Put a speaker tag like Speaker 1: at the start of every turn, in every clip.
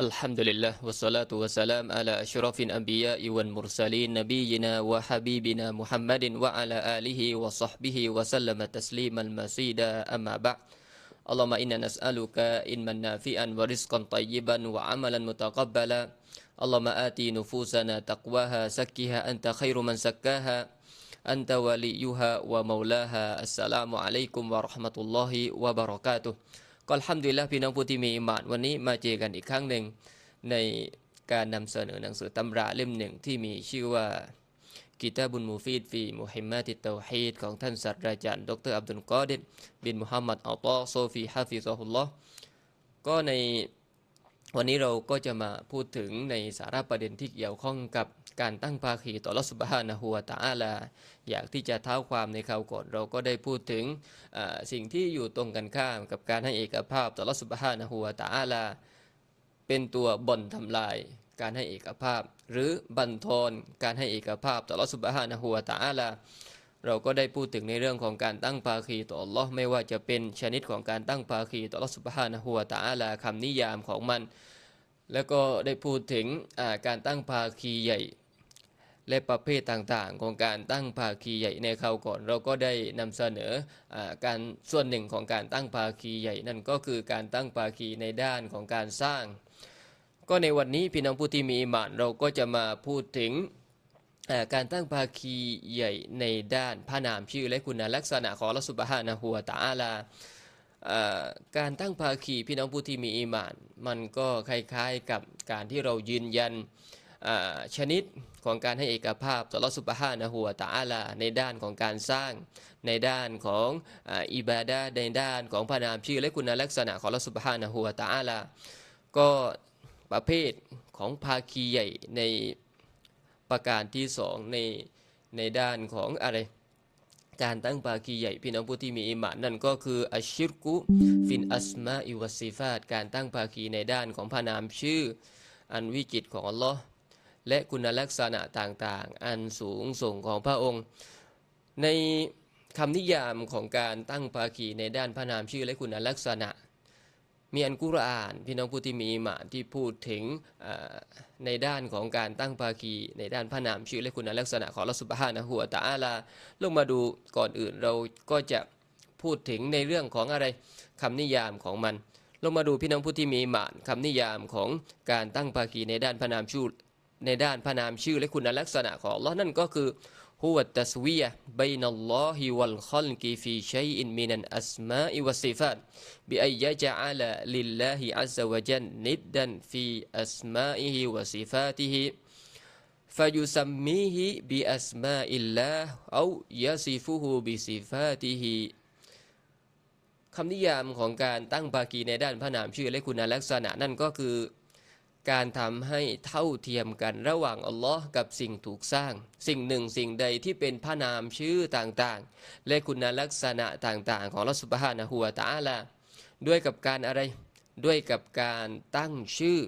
Speaker 1: الحمد لله والصلاة والسلام على أشرف الأنبياء والمرسلين نبينا وحبيبنا محمد وعلى آله وصحبه وسلم تسليما مزيدا أما بعد اللهم إنا نسألك علما نافعا ورزقا طيبا وعملا متقبلا اللهم آتي نفوسنا تقواها زكها أنت خير من زكاها أنت وليها ومولاها السلام عليكم ورحمة الله وبركاته ก็อัลฮัมดุลิลละห์พี่น้องผู้ที่มีอิมานวันนี้มาเจอกันอีกครั้งหนึ่งในการนำเสนอหนังสือตำราเล่มหนึ่งที่มีชื่อว่ากิตาบุนมูฟีดฟีมุฮิมมาติเตาฮีดของท่านศาสตราจารย์ดรอับดุลกอดิดบินมุฮัมมัดอัลตอโซฟีฮาฟิซอฮุลลอฮ์ก็ในวันนี้เราก็จะมาพูดถึงในสาระประเด็นที่เกี่ยวข้องกับ การตั้งภาคีต่อรัสบฮานะฮัวตาอาลา อยากที่จะเท้าความในคราวก่อนเราก็ได้พูดถึงสิ่งที่อยู่ตรงกันข้ามกับการให้เอกภาพต่อรัสบฮานะฮัวตาอาลา เป็นตัวบ่นทำลายการให้เอกภาพ หรือบันทอนการให้เอกภาพต่อรัสบฮานะฮัวตาอาลาเราก็ได้พูดถึงในเรื่องของการตั้งภาคีต่ออัลอไม่ว่าจะเป็นชนิดของการตั้งภาคีต่อรัสุบฮานะฮัวตาอาลาคำนิยามของมัน แล้วก็ได้พูดถึงการตั้งภาคีใหญ่ และประเภทต่างๆ ของการตั้งภาคีใหญ่ในคราวก่อน เราก็ได้นำเสนออการส่วนหนึ่งของการตั้งภาคีใหญ่นั่นก็คือการตั้งภาคีในด้านของการสร้าง ก็ในวันนี้พี่น้องผู้ที่มีอิมานเราก็จะมาพูดถึงการตั้งภาคีใหญ่ในด้านพระนามชื่อและคุณลักษณะของรัสุบฮานะฮัวตาอาลาการตั้งภาคีพี่น้องผู้ที่มีอิมาน มันก็คล้ายๆกับการที่เรายืนยัน ชนิดของการให้เอกภาพต่อรัสุบฮานะฮัวตาอาลา ในด้านของการสร้าง ในด้านของอิบาดาในด้านของพระนามชื่อและคุณลักษณะของรัสุบฮานะฮัวตาอาลา ก็ประเภทของภาคีใหญ่ในประการที่สองในในด้านของอะไรการตั้งภาคีใหญ่พี่น้องผู้ที่มีอิมานนั่นก็คืออัชชิรกุฟินอัสมาอิวัซิฟาตการตั้งภาคีในด้านของพระนามชื่อ อันวิจิตของอัลลอฮ์ และคุณลักษณะต่างๆ อันสูงส่งของพระองค์ ในคำนิยามของการตั้งภาคีในด้านพระนามชื่อและคุณลักษณะ มีอันกุรอาน พี่น้องผู้ที่มีหมาที่พูดถึงในด้านของการตั้งภาคีในด้านพระนามชื่อและคุณลักษณะของรัสุบฮานะหัวตาอาลาลงมาดูก่อนอื่นเราก็จะพูดถึงในเรื่องของอะไรคำนิยามของมันลงมาดูพี่น้องผู้ที่มีหมานคำนิยามของการตั้งภาคีในด้านพระนามชื่อ ในด้านพระนามชื่อและคุณลักษณะของ Allah นั่นก็คือฮุวตัสวียะบยนัลลอฮิวัลขัลกีฟีชัยอินมินันอัสมาอิวัสิฟัตบิอัยยะจอัลลิลลาฮิอัซซะวะจันนิดดันฟีอัสมาอิฮิวะสิฟาติฮิ فيسميه بأسماء الله أو يصفه بصفاته คำนิยามของการตั้งภาคีในด้านพระนามชื่อและคุณลักษณะนั่นก็คือ การทำให้เท่าเทียมกันระหว่างอัลลอฮ์กับสิ่งถูกสร้าง สิ่งหนึ่งสิ่งใดที่เป็นพระนามชื่อต่างๆ และคุณลักษณะต่างๆ ของรัสุบฮานะฮัวตาลาด้วยกับการอะไร ด้วยกับการตั้งชื่อ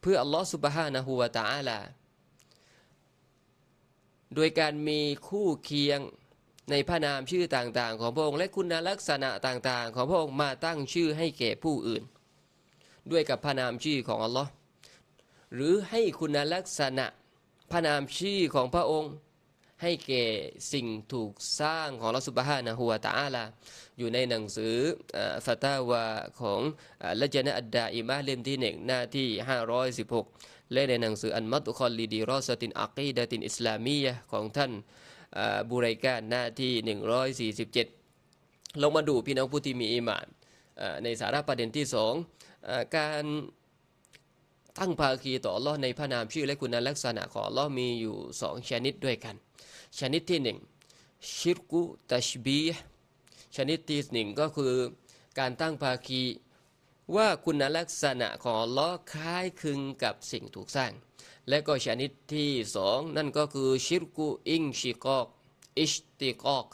Speaker 1: เพื่ออัลลอฮ์สุบฮานะฮัวตาลาโดยการมีคู่เคียงในพระนามชื่อต่างๆ ของพระองค์และคุณลักษณะต่างๆ ของพระองค์มาตั้งชื่อให้แก่ผู้อื่น ด้วยกับพระนามชื่อของอัลลอฮ์ หรือให้คุณลักษณะพระนามชื่อของพระองค์ ให้แก่สิ่งถูกสร้างของลอสุบฮานะฮัวตาอาลาอยู่ในหนังสือฟาตาวาของละจนะอัดดาอิมาเล่มที่หนึ่งหน้าที่ 516 และในหนังสืออันมัตุคอลลีดีรอสตินอักีดะตินอิสลามียะของท่านบุไรกาหน้าที่ 147 ลงมาดูพี่น้องผู้ที่มีอิมานในสาระประเด็นที่สองการ ตั้งภาคีต่ออัลลอฮ์ในพระนามชื่อและคุณลักษณะของอัลลอฮ์มีอยู่สองชนิดด้วยกัน ชนิดที่หนึ่งชิรกุตัชบีชนิดที่หนึ่งก็คือการตั้งภาคีว่าคุณลักษณะของอัลลอฮ์คล้ายคลึงกับสิ่งถูกสร้าง และก็ชนิดที่สองนั่นก็คือชิรกุอิงชิกอกอิชติกอก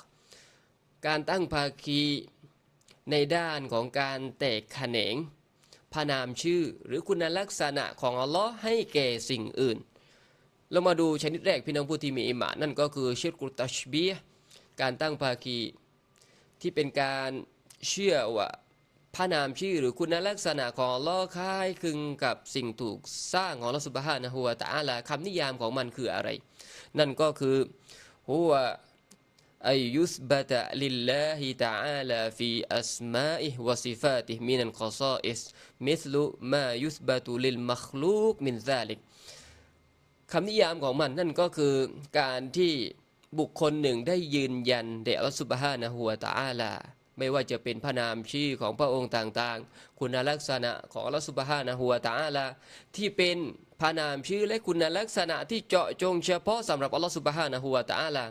Speaker 1: การตั้งภาคีในด้านของการแตกแขนง พระนามชื่อ หรือคุณลักษณะของอัลลอฮ์ให้แก่สิ่งอื่น เรามาดูชนิดแรกพี่น้องผู้ที่มีอิมานั่นก็คือชิรกุตัชบีการตั้งภาคีที่เป็นการเชื่อว่าพระนามชื่อหรือคุณลักษณะของอัลลอฮ์คล้ายคลึงกับสิ่งถูกสร้างของอัลลอฮ์สุบฮานะฮูวะตะอาลาคำนิยามของมันคืออะไร นั่นก็คือหัว อัยยุสบะตะลิลลาฮิตะอาลาฟีอัสมาอิฮวะซิฟาติฮมินัลกอซาอิสมิสลุมายุบะตุลิลมัคลูกมินซาลิคำนิยามของมันนั่นก็คือการที่บุคคลหนึ่งได้ยืนยันแด่อัลสุบฮานะฮูวตะอาลาไม่ว่าจะเป็นพระนามชื่อของพระองค์ต่างๆ คุณลักษณะของอัลสุบฮานะฮูวตะอาลาที่เป็นพระนามชื่อและคุณลักษณะที่เจาะจงเฉพาะสำหรับอัลลอฮฺสุบฮานะฮูวตะอาลา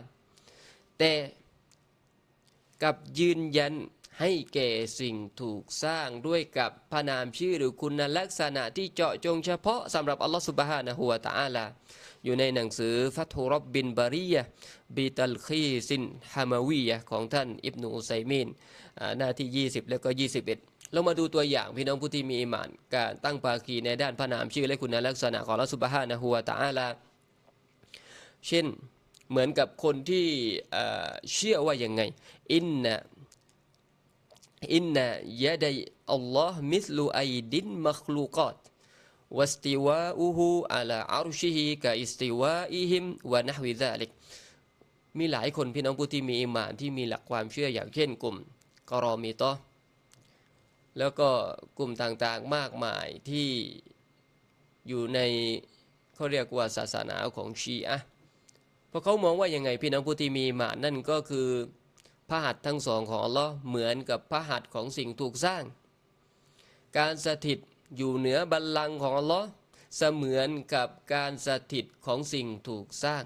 Speaker 1: แต่กับยืนยันให้แก่สิ่งถูกสร้างด้วยกับพระนามชื่อหรือคุณลักษณะที่เจาะจงเฉพาะสำหรับอัลลอฮฺสุบฮานะฮูวะตาลาอยู่ในหนังสือฟัตุรบบินบารียะบีตัลคีซินฮามาวียะของท่านอิบนุอุไซมินหน้าที่ 20 แล้วก็ 21 เรามาดูตัวอย่างพี่น้องผู้ที่มีอิมาน การตั้งภาคีในด้านพระนามชื่อและคุณลักษณะของอัลลอฮฺสุบฮานะฮูวะตาลาเช่น เหมือนกับคนที่เชื่อว่าอย่างไง อินนะอินนะยะดัยอัลลอฮ์มิสลูไอดินมัคลูกอตวัสติวาอูฮูอัลาอารุชิฮิกะอิสติวาอิฮิมวะนะฮวิซาลิกมีหลายคนพี่น้องผู้ที่มีอิมานที่มีหลักความเชื่ออย่างเช่นกลุ่มกรอมีตอแล้วก็กลุ่มต่างๆมากมายที่อยู่ในเขาเรียกว่าศาสนาของชีอะเพ ราะเขามองว่ายังไงพี่น้องผู้ที่มีมานนั่นก็คือพระหัตถ์ทั้งสองของอัลลอฮ์เหมือนกับพระหัตถ์ของสิ่งถูกสร้าง การสถิตอยู่เหนือบัลลังก์ของอัลลอฮ์เสมือนกับการสถิตของสิ่งถูกสร้าง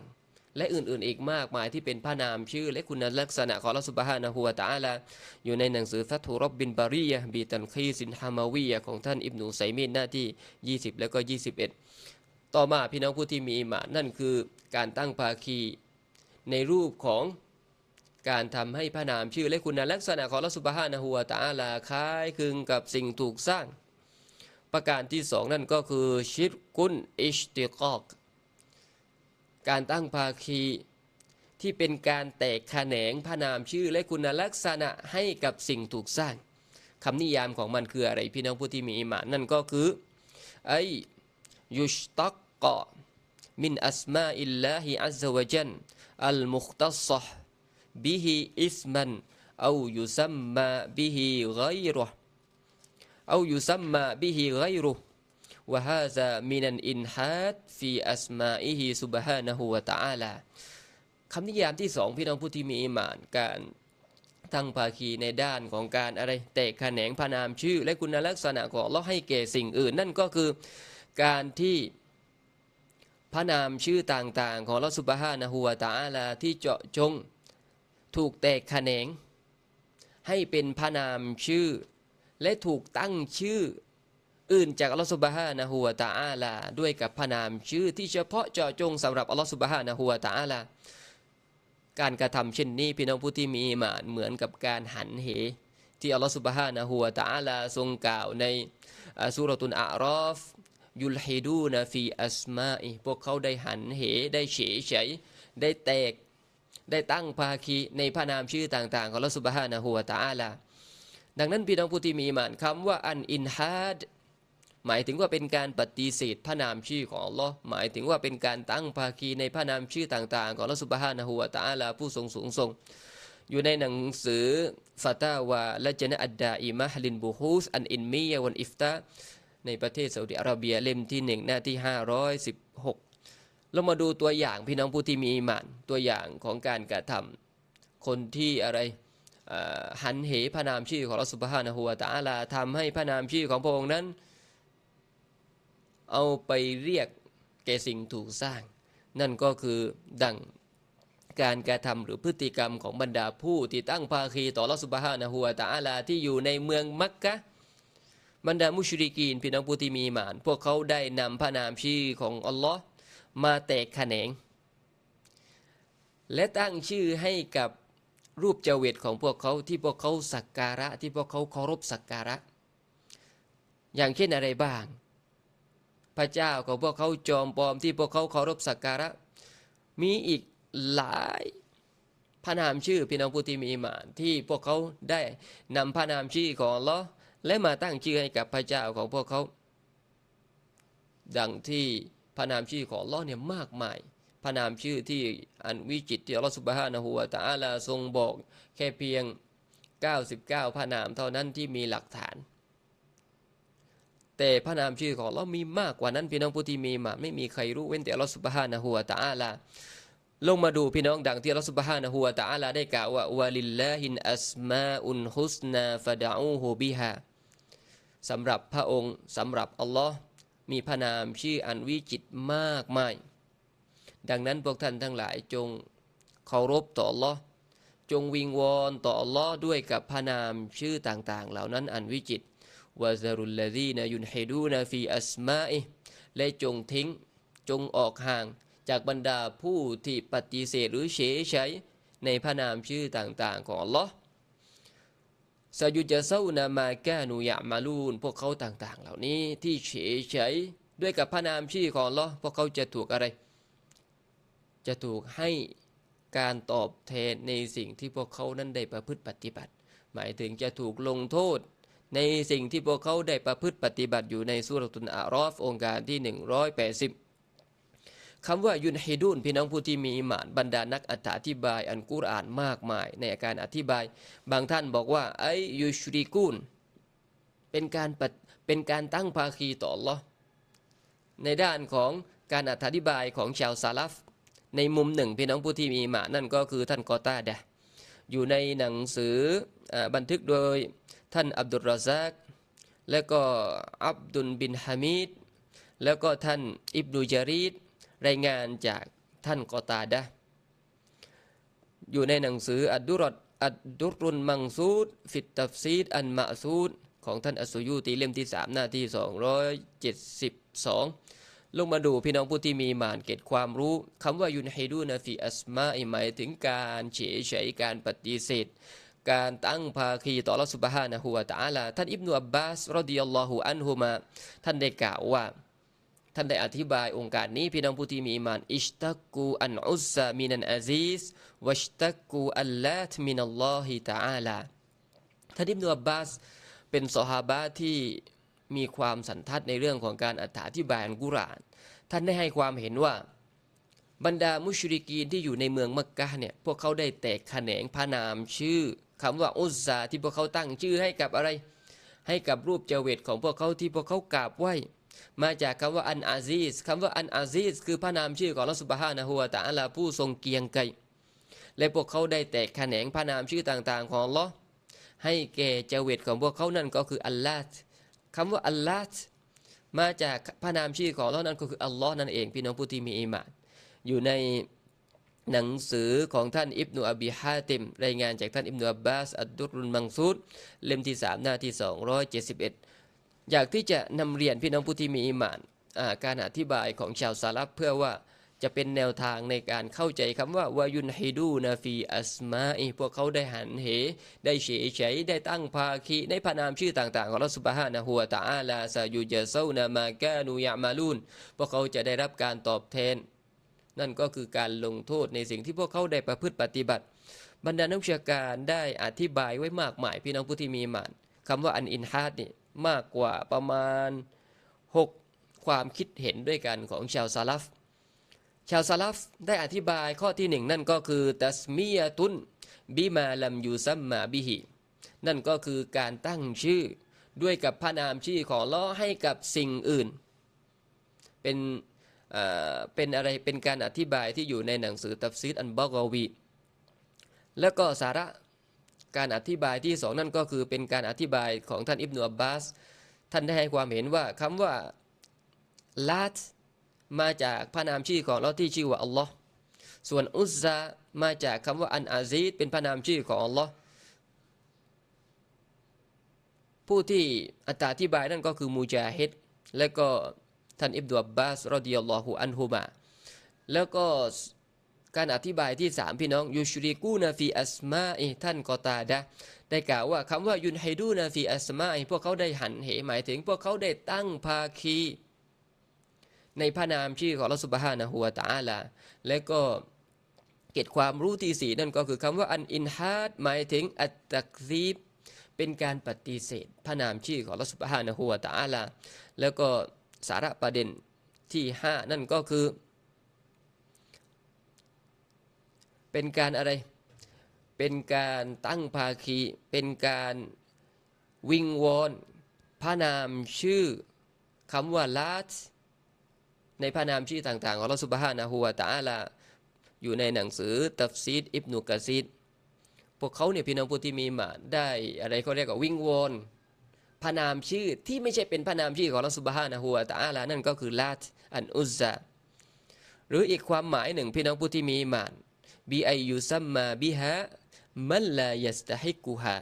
Speaker 1: และอื่นๆอีกมากมายที่เป็นพระนามชื่อ และคุณลักษณะของอัลลอฮ์สุบฮานะฮูวะตะอาลาอยู่ในหนังสือฟัตุรบบินบารียะบีตันคีสินฮามาวียะของท่านอิบนุไซมินหน้าที่ 20 แล้วก็ 21 ต่อมาพี่น้องผู้ที่มีอิมานนั่นคือการตั้งภาคี ในรูปของการทำให้พระนามชื่อและคุณลักษณะของอัสุบฮานะฮูวตาลาคล้ายคลึงกับสิ่งถูกสร้าง ประการที่สองนั่นก็คือชิรกุนอิชติกอกการตั้งภาคีที่เป็นการแตกแขนงพระนามชื่อและคุณลักษณะให้กับสิ่งถูกสร้างคำนิยามของมันคืออะไรพี่น้องผู้ที่มีอิมานนั่นก็คือไอ ยุชตักกะมินอัสมาอิลลาฮิอัลลอฮวะจันอัลมุคตัศห์บิฮิอิสมันเอายุซัมมาบิฮิไกรุห์ أو يسمى به غيره وهذا من الإنحاد في أسمائه سبحانه وتعالى คำนิยามที่สองพี่น้องผู้ที่มีอิมานการตั้งภาคีในด้านของการอะไรแตกแขนงพระนามชื่อ และคุณลักษณะของเราให้แก่สิ่งอื่น นั่นก็คือ การที่พระนามชื่อต่างๆ ของเราสุบฮานะฮูวตาอาลาที่เจาะจง ถูกแตกแขนง ให้เป็นพระนามชื่อ และถูกตั้งชื่อ อื่นจากอัลลอฮฺสุบฮานะฮูวะตาอาลาด้วยกับพระนามชื่อที่เฉพาะเจาะจงสำหรับอัลลอฮฺสุบฮานะฮูวะตาอาลาการกระทำเช่นนี้พี่น้องผู้ที่มีมานเหมือนกับการหันเห ที่อัลลอฮฺสุบฮานะฮูวะตาอาลาทรงกล่าวในสุรตุนอารอฟ ยุลฮิดูนฟีอัสมาอิพวกเขาได้หันเหได้เฉยเฉยได้แตก ได้ตั้งภาคีในพระนามชื่อต่าง ๆ ของอัลอสุบฮานะฮูวตาอาลาดังนั้นพี่น้องผู้ที่มีมานคำว่าอันอินฮัดหมายถึงว่าเป็นการปฏิเสธพระนามชื่อของอัลลอฮ์หมายถึงว่าเป็นการตั้งภาคีในพระนามชื่อต่างๆ ของอัลอสุบฮานะฮูวตะอาลาผู้ทรงสูงทรงอยู่ในหนังสือฟาตาวาและเจนะอัดดาอิมะฮลินบูฮูสอันอินมียวันอิฟตา ในประเทศซาอุดิอาระเบียเล่มที่หนึ่งหน้าที่ 516 เรามาดูตัวอย่างพี่น้องผู้ที่มีอิมานตัวอย่างของการกระทำคนที่อะไรหันเหพระนามชื่อของเราสุบฮานะฮูวตาลาทำให้พระนามชื่อของพระองค์นั้น เอาไปเรียกแก่สิ่งถูกสร้าง นั่นก็คือดังการกระทำหรือพฤติกรรมของบรรดาผู้ที่ตั้งภาคีต่อรัสุบฮานะฮูวาตาลาที่อยู่ในเมืองมักกะ บรรดามุชริกีนพี่น้องผู้ที่มีมาน พวกเขาได้นำพระนามชื่อของอัลลอฮ์มาแตกแขนง และตั้งชื่อให้กับรูปเจวิตของพวกเขาที่พวกเขาสักการะที่พวกเขาเคารพสักการะ อย่างเช่นอะไรบ้าง พระเจ้าของพวกเขาจอมปลอมที่พวกเขาเคารพสักการะ มีอีกหลายพระนามชื่อพี่น้องผู้ที่มีอิมานที่พวกเขาได้นำพระนามชื่อของอัลลอฮ์ และมาตั้งชื่อให้กับพระเจ้าของพวกเขา ดังที่พระนามชื่อของลอเนี่ยมากมาย พระนามชื่อที่อันวิจิตที่อัลลอฮ์สุบฮานะฮูวะตะอาลาทรงบอกแค่เพียง 99 พระนามเท่านั้นที่มีหลักฐาน แต่พระนามชื่อของเรามีมากกว่านั้นพี่น้องผู้ที่มีมาไม่มีใครรู้เว้นแต่อัลลอฮ์สุบฮานะฮูวะตะอาลาลงมาดูพี่น้องดังที่อัลลอฮ์สุบฮานะฮูวะตะอาลาได้กล่าวว่าวะลิลลาฮินอัสมาอุนฮุสนาฟะดะอูฮูบิฮา สำหรับพระองค์สำหรับอัลลอฮ์มีพระนามชื่ออันวิจิตรมากมาย ดังนั้นพวกท่านทั้งหลายจงเคารพต่ออัลลอฮ์จงวิงวอนต่ออัลลอฮ์ด้วยกับพระนามชื่อต่างๆ เหล่านั้นอันวิจิตรวะซารุลลดีนยุนฮิดูนฟีอัสมาอิและจงทิ้งจงออกห่างจากบรรดาผู้ที่ปฏิเสธหรือเฉยใช้ในพระนามชื่อต่างๆ ของอัลลอฮ์ ซายุจะเซานามาแกนูยามาลูนพวกเขาต่าง ๆ เหล่านี้ที่เฉยใช้ด้วยกับพระนามชื่อของลอพวกเขาจะถูกอะไร จะถูกให้การตอบแทนในสิ่งที่พวกเขานั้นได้ประพฤติปฏิบัติ หมายถึงจะถูกลงโทษ ในสิ่งที่พวกเขาได้ประพฤติปฏิบัติอยู่ในสุรตุนอารอฟองค์การที่ 180 คำว่ายุนฮิดุนพี่น้องผู้ที่มีอิมานบรรดานักอธิบายอันกุรอานมากมาย ในการอธิบาย บางท่านบอกว่าไอยูชริกุนเป็นการเป็นการตั้งภาคีต่อ Allah ในด้านของการอธิบายของชาวซาลฟในมุมหนึ่งพี่น้องผู้ที่มีอิมานนั่นก็คือท่านกอตาเดะอยู่ในหนังสืออบันทึกโดยท่านอับดุลรอซักและก็อับดุลบินฮามิดแล้วก็ท่านอิบนุจารีด รายงานจากท่านกอตาดะอยู่ในหนังสืออัดดุรดอัดดุรุนมังซูดฟิตตัฟซีดอันมะซูดของท่านอัสยูตีเล่มที่ 3 หน้าที่ 272 ลงมาดูพี่น้องผู้ที่มีมานเกตความรู้คำว่ายุนฮิดูนาฟีอัสมาหมายถึงการเฉยเฉยการปฏิเสธการตั้งภาคีต่อรัสุบฮานะฮูวะตาลาท่านอิบนุอับบาสรดิยัลลอฮุอันฮุมา ท่านได้กล่าวว่า ท่านได้อธิบายองค์การนี้พี่น้องผู้ที่มีอิมานอิชตักกูอันอุซซามินันอาซีสวัชตักกูอัลลาตมินัลลอฮิตะอาลาท่านอิบนุอับบาสเป็นสหาบะที่มีความสันทัดในเรื่องของการอธิบายอันกุรอานท่านได้ให้ความเห็นว่าบรรดามุชริกีนที่อยู่ในเมืองมักกะเนี่ยพวกเขาได้แตกแขนงพระนามชื่อคำว่าอุซาที่พวกเขาตั้งชื่อให้กับอะไร ให้กับรูปเจเวตของพวกเขาที่พวกเขากราบไหว้ มาจากคำว่าอันอาซีสคำว่าอันอาซีสคือพระนามชื่อของลอสุบฮานะฮูวตะอาลาผู้ทรงเกียงไกรและพวกเขาได้แตกแขนงพระนามชื่อต่างๆ ของลอให้แก่เจเวตของพวกเขานั่นก็คืออัลลอฮ์คำว่าอัลลอฮ์มาจากพระนามชื่อของเรานั้นก็คืออัลลอฮ์นั่นเองพี่น้องผู้ที่มีอิมานอยู่ในหนังสือของท่านอิบนุอบีฮาติม รายงานจากท่านอิบนุอับบาสอัดดุรุนมังซูดเล่มที่ 3 หน้าที่ 271 อยากที่จะนำเรียนพี่น้องผู้ที่มีอิมานการอธิบายของชาวซาลับเพื่อว่าจะเป็นแนวทางในการเข้าใจคำว่าวายุนฮิดูนาฟีอัสมาอีพวกเขาได้หันเห ได้เฉยเฉยได้ตั้งภาคีในพระนามชื่อต่าง ๆ ของรัสุบฮานะฮัวตาอาลาซายูเจเซานามาแกนูยามาลูนพวกเขาจะได้รับการตอบแทน นั่นก็คือการลงโทษในสิ่งที่พวกเขาได้ประพฤติปฏิบัติ บรรดานักวิชาการได้อธิบายไว้มากมายพี่น้องผู้ที่มีมานคำว่าอันอินฮาดนี่ มากกว่าประมาณ 6 ความคิดเห็นด้วยกันของชาวซาลฟชาวซาลฟได้อธิบายข้อที่หนึ่งนั่นก็คือตัสมียตุนบิมาลัมยูซัมมาบิฮินั่นก็คือการตั้งชื่อด้วยกับพระนามชื่อของล้อให้กับสิ่งอื่น เป็นเป็นอะไรเป็นการอธิบายที่อยู่ในหนังสือตัฟซีดอันบอกวี แล้วก็สาระ การอธิบายที่สองนั่นก็คือเป็นการอธิบายของท่านอิบนุอับบาส ท่านได้ให้ความเห็นว่าคำว่าลาตมาจากพระนามชื่อของเราที่ชื่อว่าอัลลอฮ์ส่วนอุซซามาจากคำว่าอันอาซีดเป็นพระนามชื่อของอัลลอฮ์ผู้ที่อธิบายนั่นก็คือมูจาฮิดและก็ท่านอิบดุอับบาสรดิยัลลอฮุอันฮุมาแล้วก็ การอธิบายที่สามพี่น้องยูชริกูนาฟีอัสมาอิท่านกอตาดะได้กล่าวว่าคำว่ายุนไฮดูนาฟีอัสมาอิพวกเขาได้หันเหหมายถึง พวกเขาได้ตั้งภาคี ในพระนามชื่อของลอสุบฮานะฮัวตาลาและก็เกตความรู้ที่สี่นั่นก็คือคำว่าอันอินฮาดหมายถึงอัตตักซีบเป็นการปฏิเสธ พระนามชื่อของลอสุบฮานะฮูวตาอาลาแล้วก็สาระประเด็นที่5นั่นก็คือ เป็นการอะไร เป็นการตั้งภาคี เป็นการวิงวอนพระนามชื่อคำว่าลาตในพระนามชื่อต่างๆของลอสุบฮานะฮูวาตาลาอยู่ในหนังสือตัฟซีดอิบนุกะซีดพวกเขาเนี่ยพี่น้องผู้ที่มีมาได้อะไรเขาเรียกว่าวิงวอนพระนามชื่อที่ไม่ใช่เป็นพระนามชื่อของลอสุบฮานะฮูวาตาลานั่นก็คือลาตอันอุซซาหรืออีกความหมายหนึ่งพี่น้องผู้ที่มีมาน บีไอยูซัมมาบิฮะมันลายัสตะฮิกุฮา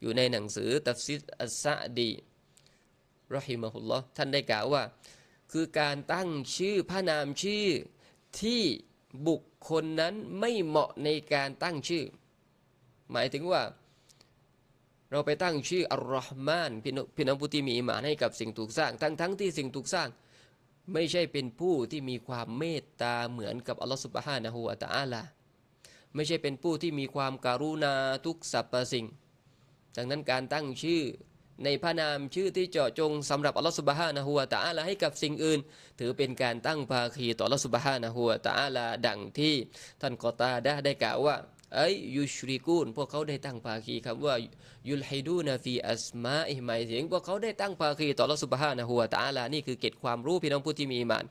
Speaker 1: อยู่ในหนังสือตัฟซิดอัสซะดีรอฮิมะฮุลลอฮ์ท่านได้กล่าวว่า คือการตั้งชื่อพระนามชื่อที่บุคคลนั้นไม่เหมาะในการตั้งชื่อ หมายถึงว่า เราไปตั้งชื่ออัลลอฮ์มานพี่น้องพี่น้องผู้ที่มีอิมานให้กับสิ่งถูกสร้าง ทั้งทั้งที่สิ่งถูกสร้าง ไม่ใช่เป็นผู้ที่มีความเมตตาเหมือนกับอัลลอฮ์สุบฮานะฮูวะตะอาลา ไม่ใช่เป็นผู้ที่มีความการุณาทุกสรรพสิ่ง ดังนั้นการตั้งชื่อในพระนามชื่อที่เจาะจงสำหรับอัลลอฮฺสุบฮานะฮูวะตะอาลาให้กับสิ่งอื่น ถือเป็นการตั้งภาคีต่ออัลลอฮฺสุบฮานะฮูวะตะอาลาดังที่ท่านกอตาดะได้กล่าวว่าไอ้ยุชริกูนพวกเขาได้ตั้งภาคีคำว่ายุลฮิดูนาฟีอัสมาอิหมายถึงพวกเขาได้ตั้งภาคีต่ออัลลอฮฺสุบฮานะฮูวะตะอาลานี่คือเกตความรู้พี่น้องผู้ที่มีอิมาน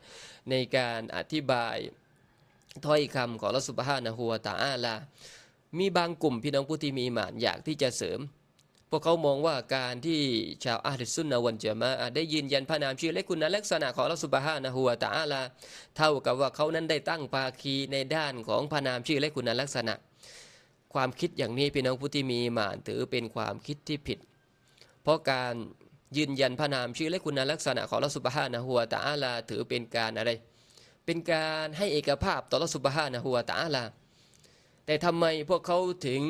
Speaker 1: ในการอธิบาย ถ้อยคำของอัสุบฮานะฮูวตะอาลา มีบางกลุ่มพี่น้องผู้ที่มีอิมานอยากที่จะเสริม พวกเขามองว่าการที่ชาวอาลิสุนนะวันเจามาได้ยืนยันพระนามชื่อและคุณลักษณะของอัสุบฮานะฮูวตะอาลา เท่ากับว่าเขานั้นได้ตั้งภาคีในด้านของพระนามชื่อและคุณลักษณะ ความคิดอย่างนี้พี่น้องผู้ที่มีอิมานถือเป็นความคิดที่ผิด เพราะการยืนยันพระนามชื่อและคุณลักษณะของอัสุบฮานะฮูวตะอาลาถือเป็นการอะไร เป็นการให้เอกภาพต่ออัสุบฮานะฮูวตาลา แต่ทำไมพวกเขาถึง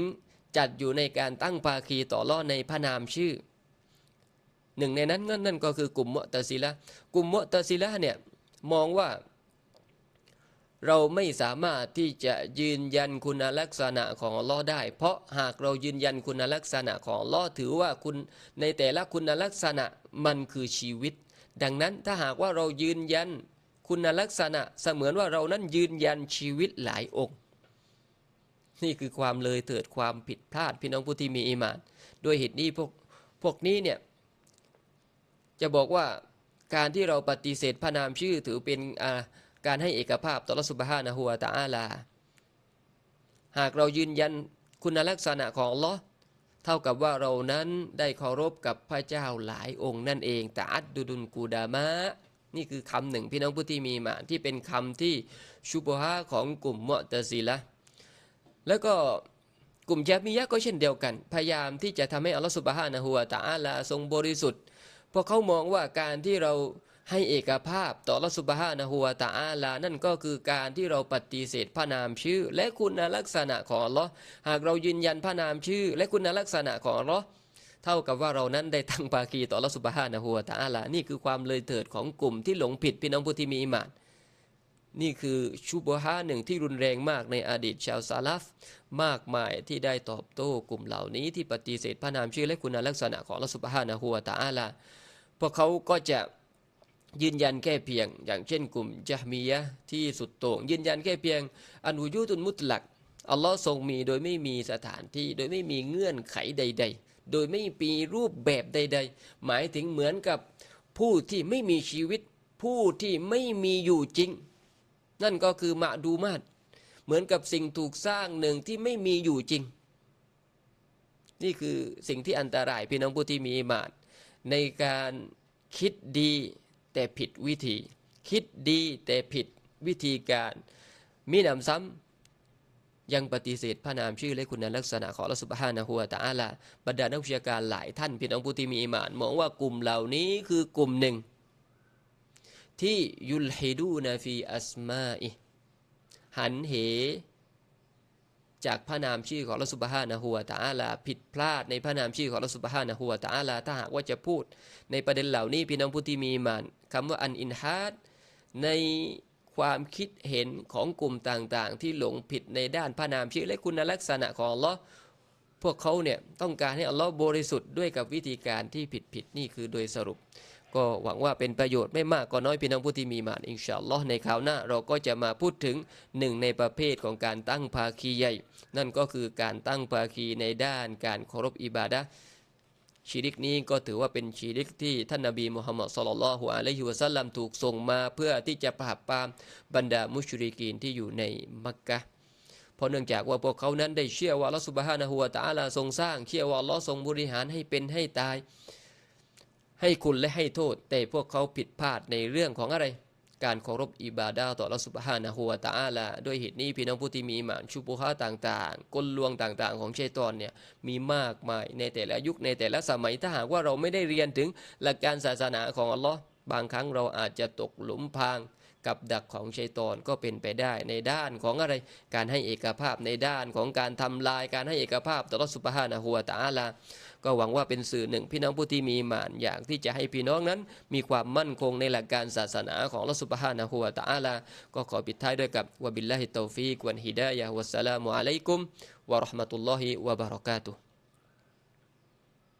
Speaker 1: จัดอยู่ในการตั้งภาคีต่อรอดในพระนามชื่อ หนึ่งในนั้นนั่นก็คือกลุ่มมตซิละกลุ่มมตซิละเนี่ยมองว่า เราไม่สามารถที่จะยืนยันคุณลักษณะของอัลลอฮ์ได้ เพราะหากเรายืนยันคุณลักษณะของอัลลอฮ์ถือว่าคุณในแต่ละคุณลักษณะมันคือชีวิต ดังนั้นถ้าหากว่าเรายืนยัน คุณลักษณะเสมือนว่าเรานั้นยืนยันชีวิตหลายองค์ นี่คือความเลยเถิดความผิดพลาดพี่น้องผู้ที่มีอีหมานด้วยเหตุนี้พวกพวกนี้เนี่ยจะบอกว่าการที่เราปฏิเสธพระนามชื่อถือเป็นการให้เอกภาพต่อรัสุบฮานะฮัวตาอาลา หากเรายืนยันคุณลักษณะของลอเท่ากับว่าเรานั้นได้เคารพกับพระเจ้าหลายองค์นั่นเองแต่อัดดุดุนกูดามะ นี่คือคำหนึ่งพี่น้องผู้ที่มีมาที่เป็นคำที่ชุบฮาของกลุ่มมุตซิละแล้วก็กลุ่มแจมียะก็เช่นเดียวกัน พยายามที่จะทำให้อัลลอฮฺสุบฮานะฮูวะตาอาลาทรงบริสุทธิ์เพราะเขามองว่าการที่เราให้เอกภาพต่อรัสุบฮานะฮูวาตาอาลา นั่นก็คือการที่เราปฏิเสธพระนามชื่อ และคุณลักษณะของอัลลอฮ์หากเรายืนยันพระนามชื่อ และคุณลักษณะของอัลลอฮ์ เท่ากับว่าเรานั้นได้ตั้งปากีต่อรัสุบฮานะฮูวตาอาลานี่คือความเลยเถิดของกลุ่มที่หลงผิดพี่น้องผู้ที่มีอิมาน นี่คือชูบฮาหนึ่งที่รุนแรงมากในอดีตชาวซาลฟมากมายที่ได้ตอบโต้กลุ่มเหล่านี้ที่ปฏิเสธพระนามชื่อและคุณลักษณะของรัสุบฮานะฮูวตาอาลาพวกเขาก็จะยืนยันแค่เพียง อย่างเช่นกลุ่มจามียะที่สุดโต่งยืนยันแค่เพียงอันวุยุตุนมุตลักอัลลอฮ์ทรงมีโดยไม่มีสถานที่โดยไม่มีเงื่อนไขใด ๆ โดยไม่มีรูปแบบใด ๆ หมายถึงเหมือนกับผู้ที่ไม่มีชีวิต ผู้ที่ไม่มีอยู่จริง นั่นก็คือมะดูมาดเหมือนกับสิ่งถูกสร้างหนึ่งที่ไม่มีอยู่จริง นี่คือสิ่งที่อันตรายพี่น้องผู้ที่มีอิมานในการคิดดีแต่ผิดวิธี คิดดีแต่ผิดวิธีการ มีหนำซ้ำ ยังปฏิเสธพระนามชื่อและคุณลักษณะของอัสุบฮานะฮัวตาอาลาบรรดานักวิชาการหลายท่านพี่น้องผู้ที่มีอิมาน มองว่ากลุ่มเหล่านี้คือกลุ่มหนึ่ง ที่ยุลฮิดูนาฟีอัสมาอิหันเห จากพระนามชื่อของลอสุบฮานะฮัวตาอาลาผิดพลาดในพระนามชื่อของลอสุบฮานะฮัวตาอาลาถ้าหากว่าจะพูด ในประเด็นเหล่านี้พี่น้องผู้ที่มีมานคำว่าอันอินฮัดใน ความคิดเห็นของกลุ่มต่างๆ ที่หลงผิดในด้านพระนามชื่อและคุณลักษณะของลอพวกเขาเนี่ยต้องการให้อัลลอฮ์บริสุทธิ์ด้วยกับวิธีการที่ผิดๆนี่คือโดยสรุป ก็หวังว่าเป็นประโยชน์ไม่มากก็น้อยพี่น้องผู้ที่มีมานอินชาอัลลอฮ์ในคราวหน้าเราก็จะมาพูดถึงหนึ่งในประเภทของการตั้งภาคีใหญ่ นั่นก็คือการตั้งภาคีในด้านการเคารพอิบาดะห์ ชีริกนี้ก็ถือว่าเป็นชีริกที่ท่านนบีมุฮัมมัดสุลลัลฮุอะลัยฮิวะสัลลัมถูกส่งมาเพื่อที่จะปราบปรามบรรดามุชริกีนที่อยู่ในมักกะเพราะเนื่องจากว่าพวกเขานั้นได้เชื่อว่าอัลอสุบฮานะฮูวะตาลาทรงสร้างเชื่อว่าลอทรงบริหารให้เป็นให้ตาย ให้คุณและให้โทษ แต่พวกเขาผิดพลาดในเรื่องของอะไร การเคารพอิบาดาต่ออัละสุบฮานะฮัวตะอาลาด้วยเหตุนี้พี่น้องผู้ที่มีหมานชุบุฮาต่างๆ กลลวงต่างๆ ของชัยตอนเนี่ยมีมากมายในแต่ละยุคในแต่ละสมัยถ้าหากว่าเราไม่ได้เรียนถึงหลักการศาสนาของอัลลอฮ์บางครั้งเราอาจจะตกหลุมพราง กับดักของชัยตอนก็เป็นไปได้ในด้านของอะไรการให้เอกภาพในด้านของการทำลายการให้เอกภาพต่อรัสุบฮานะฮัวตะอาลาก็หวังว่าเป็นสื่อหนึ่งพี่น้องผู้ที่มีหมานอยากที่จะให้พี่น้องนั้น มีความมั่นคงในหลักการศาสนาของรัสุบฮานะฮัวตะอาลาก็ขอปิดท้ายด้วยกับวบิลลาฮิตตฟีกวันฮิดายะวัสสลามุอะลัยกุมวะราะห์มะตุลลอฮิวะบะเราะกาตุฮ์